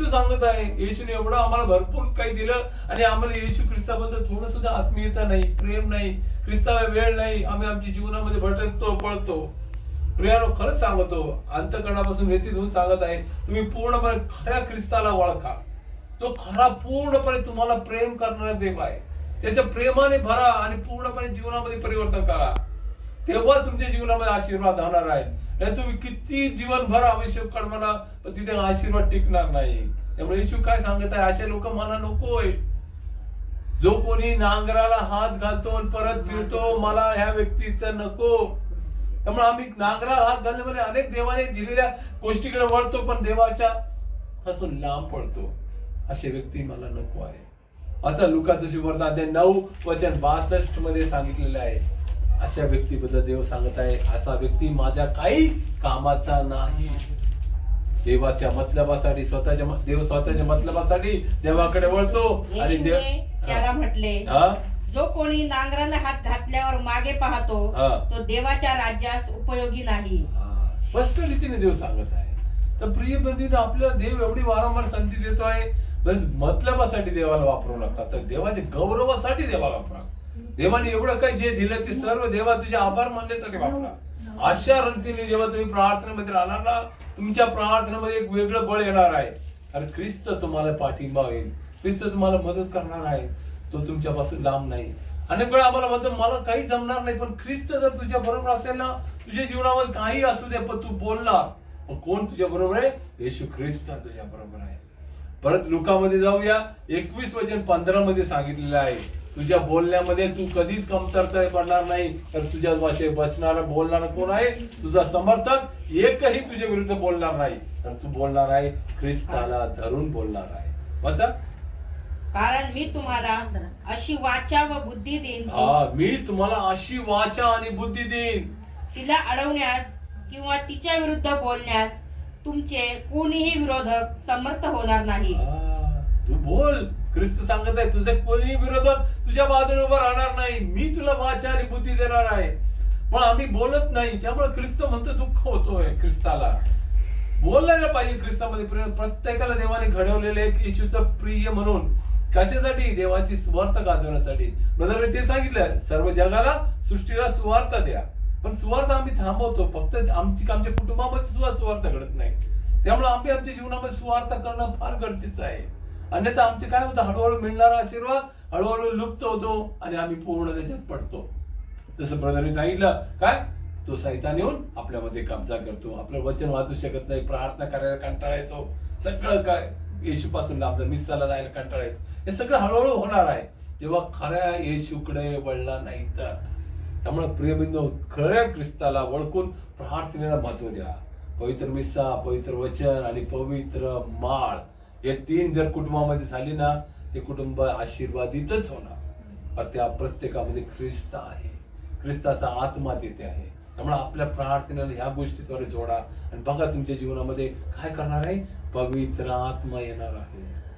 येशू सांगत आहे येशूने एवढं आम्हाला भरपूर काही दिलं आणि आम्हाला येशू ख्रिस्ताबद्दल थोडं सुद्धा आत्मीयता नाही प्रेम नाही ख्रिस्ताला वेळ नाही आम्ही आमच्या जीवनामध्ये भटकतो पळतो. प्रियानो खरंच सांगतो अंतकरणापासून व्यतीत होऊन सांगत आहे तुम्ही पूर्णपणे खऱ्या ख्रिस्ताला ओळखा. तो खरा पूर्णपणे तुम्हाला प्रेम करणारा देव आहे. त्याच्या प्रेमाने भरा आणि पूर्णपणे जीवनामध्ये परिवर्तन करा. तेव्हाच तुमच्या जीवनामध्ये आशीर्वाद होणार आहे. नाही तुम्ही किती जीवनभर आवश्यक कर्माला तिथे आशीर्वाद टिकणार नाही. त्यामुळे येशू काय सांगत आहे? असे लोक मला नकोय. जो कोणी नांगराला हात घालतो आणि परत फिरतो मला ह्या व्यक्तीचं नको. त्यामुळे आम्ही नांगराला हात घालण्यामध्ये म्हणजे अनेक देवाने दिलेल्या गोष्टीकडे वळतो पण देवाच्या पासून लांब पडतो. असे व्यक्ती मला नको आहे. आता लुकाचं शिवर्धा नऊ वचन बासष्टमध्ये सांगितलेलं आहे. अशा व्यक्तीबद्दल देव सांगत आहे असा व्यक्ती माझ्या काही कामाचा नाही. देवाच्या मतलबासाठी स्वतःच्या देव स्वतःच्या मतलबासाठी देवाकडे वळतो आणि देव त्याला म्हटले हा? जो कोणी नांगराला हात घातल्यावर मागे पाहतो. तो देवाच्या राज्यास उपयोगी नाही. स्पष्ट रीतीने देव सांगत आहे. तर प्रिय बंधूंनो आपल्याला देव एवढी वारंवार संधी देतो आहे पण मतलबासाठी देवाला वापरू नका. तर देवाच्या गौरवासाठी देवाला वापरा. देवाने एवढं काही जे दिलं ते सर्व देवा तुझे आभार मानण्यासाठी वापरा. अशा रीतीने जेव्हा तुम्ही प्रार्थनेमध्ये राहणार ना तुमच्या प्रार्थनेमध्ये एक वेगळं बळ येणार आहे. कारण ख्रिस्त तुम्हाला पाठिंबा होईल. ख्रिस्त तुम्हाला मदत करणार आहे. तो तुमच्यापासून लांब नाही. अनेक वेळा आम्हाला म्हणतो मला काही जमणार नाही पण ख्रिस्त जर तुझ्या बरोबर असेल ना तुझ्या जीवनामध्ये काही असू दे पण तू बोलणार. पण कोण तुझ्या बरोबर आहे? येशू ख्रिस्त तुझ्या बरोबर आहे. परत लुकामध्ये जाऊया. एकवीस वचन पंधरा मध्ये सांगितलेलं आहे. तुझ्या बोलण्यामध्ये तू कधीच कमतरता पडणार नाही तर तुझ्या वाचे बचणारा बोलणारा कोण आहे? तुझा समर्थक एकही तुझ्या विरुद्ध बोलणार नाही. तर तू बोलणार आहे ख्रिस्ताला धरून बोलणार आहे. वाचा. कारण मी तुम्हाला अशी वाचा व बुद्धी देईन हा मी तुम्हाला अशी वाचा आणि बुद्धी देईन. तिला अडवण्यास किंवा तिच्या विरुद्ध बोलण्यास तुमचे कोणीही विरोधक समर्थ होणार नाही. तू बोल. ख्रिस्त सांगत आहे तुझे कोणी विरोधक तुझ्या बाजूने उभं राहणार नाही. मी तुला वाचा आणि बुद्धी देणार आहे. पण आम्ही बोलत नाही. त्यामुळे ख्रिस्त म्हणतो दुःख होतोय ख्रिस्ताला. बोलायला पाहिजे ख्रिस्तामध्ये. प्रत्येकाला देवाने घडवलेले एक येशूचं प्रिय म्हणून कशासाठी? देवाची स्वार्थ गाजवण्यासाठी. ब्रदरने ते सांगितलं सर्व जगाला सृष्टीला सुवार्थ द्या. पण सुवार्थ आम्ही थांबवतो. फक्त आमची आमच्या कुटुंबामध्ये सुद्धा सुवार्थ घडत नाही. त्यामुळे आम्ही आमच्या जीवनामध्ये सुवार्थ करणं फार गरजेचं आहे. अन्यथा आमचे काय होतं? हळूहळू मिळणारा आशीर्वाद हळूहळू लुप्त होतो आणि आम्ही पूर्ण त्याच्यात पडतो. जसं ब्रदरने सांगितलं काय? तो सैतान येऊन आपल्यामध्ये कब्जा करतो. आपलं वचन वाचू शकत नाही. प्रार्थना करायला कंटाळा येतो. सगळं काय? येशूपासून लांब मिसाला जायला कंटाळा येतो. हे सगळं हळूहळू होणार आहे. तेव्हा खऱ्या येशूकडे वळला नाही तर. त्यामुळे प्रियबिंदू खऱ्या ख्रिस्ताला ओळखून प्रार्थनेला महत्त्व द्या. पवित्र मिस्सा पवित्र वचन आणि पवित्र माळ. हे तीन जर कुटुंबामध्ये झाली ना ते कुटुंब आशीर्वादितच होणार. पण त्या प्रत्येकामध्ये ख्रिस्त आहे. ख्रिस्ताचा आत्मा तिथे आहे. त्यामुळे आपल्या प्रार्थनेला ह्या गोष्टीद्वारे जोडा. आणि बघा तुमच्या जीवनामध्ये काय करणार आहे? पवित्र आत्मा येणार आहे.